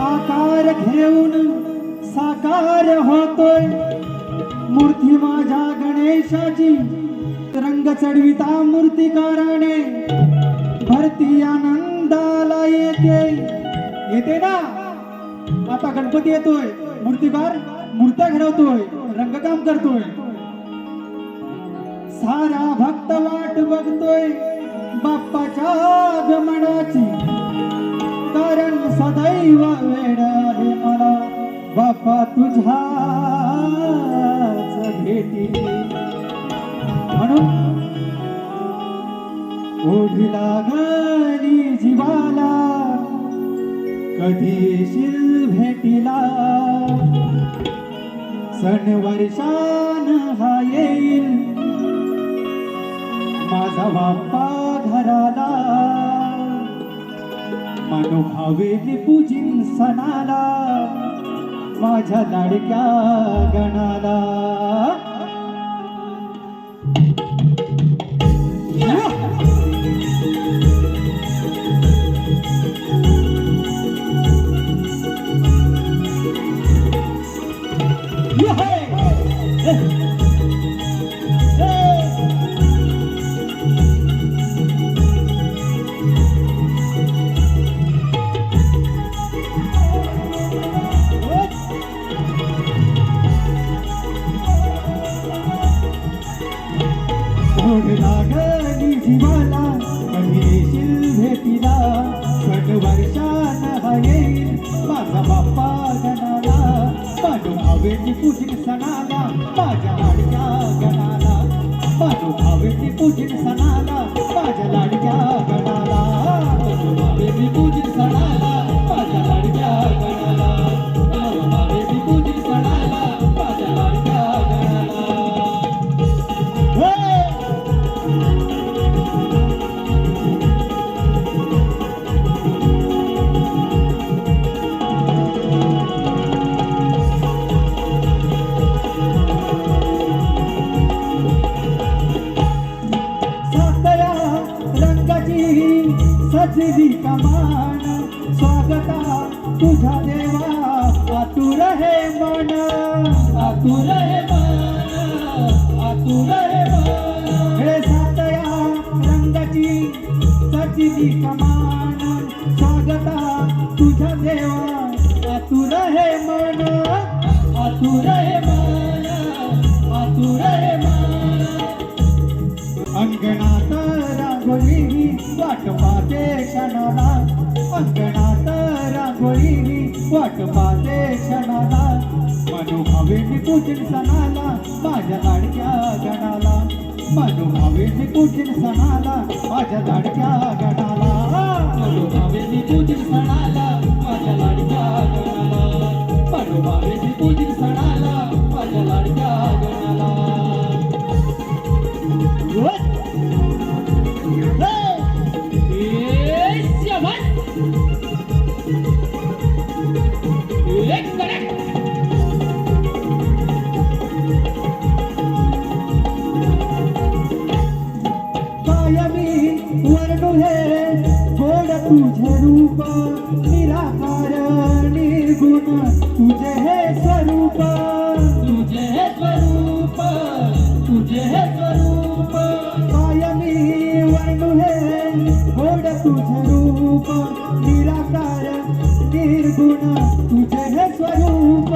आकार घेऊन साकार होतोय. मूर्ती माझ्या गणेशाची. रंग चढविता मूर्तिकाराने. भरती आनंदाला येते. येते ना? आता गणपती येतोय. मूर्तिकार मूर्त्या घडवतोय. रंगकाम करतोय. सारा भक्त वाट बघतोय. बाप्पाच्या आगमनाची. कारण सदैव वेळ आहे मला बाप्पा तुझा भेटी. म्हणून ओढी लागली जीवाला. कधी भेटीला? सण वर्षान हा येईल. माझा बाप्पा घराला. मनोभावे पूजिन सणाला. माझ्या लाडक्या गण ओढ लागली जीवाला कधी येशील भेटीला सण वर्षान हा येईल माझा बाप्पा गणाला. माझो भावेची पूजिन सणाला माझ्या लाडक्या गणाला माझो भावेची पूजिन सणाला माझ्या लाडक्या गणाला. सजली कमान स्वागता तुझ्या देवा. आतुर हे मन. आतुर हे मन. आतुर हे मन. हे सातया रंगाची सजली कमान. स्वागता तुझा देवा. आतुर हे मन. आतुर हे मन. आतुर हे अंगणात रांगोळी वाट पाहते क्षणाला. मनोभावेने पूजन सणाला माझ्या लाडक्या गणाला. मनोभावेने पूजन सणाला माझ्या लाडक्या गणाला. निराकार निर्गुण तुझे हे स्वरूप. तुझे हे स्वरूप तुझे हे स्वरूप. कायमी वर्णू हे गोड तुझे रूप. निराकार निर्गुण तुझे हे स्वरूप.